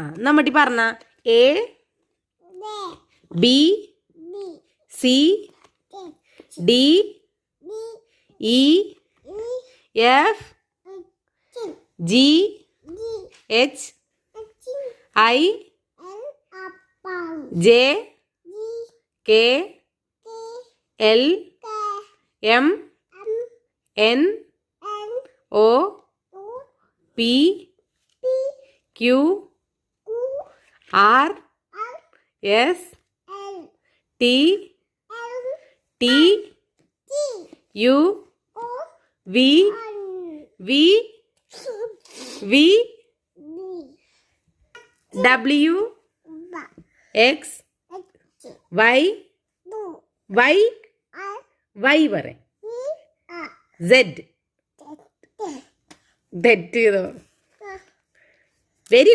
ആ നമ്മട്ടി പറഞ്ഞ A B C D E F G H I J K L M N O P Q R S T T U V V V W X Y Y Y വരെ. Z തെറ്റ് very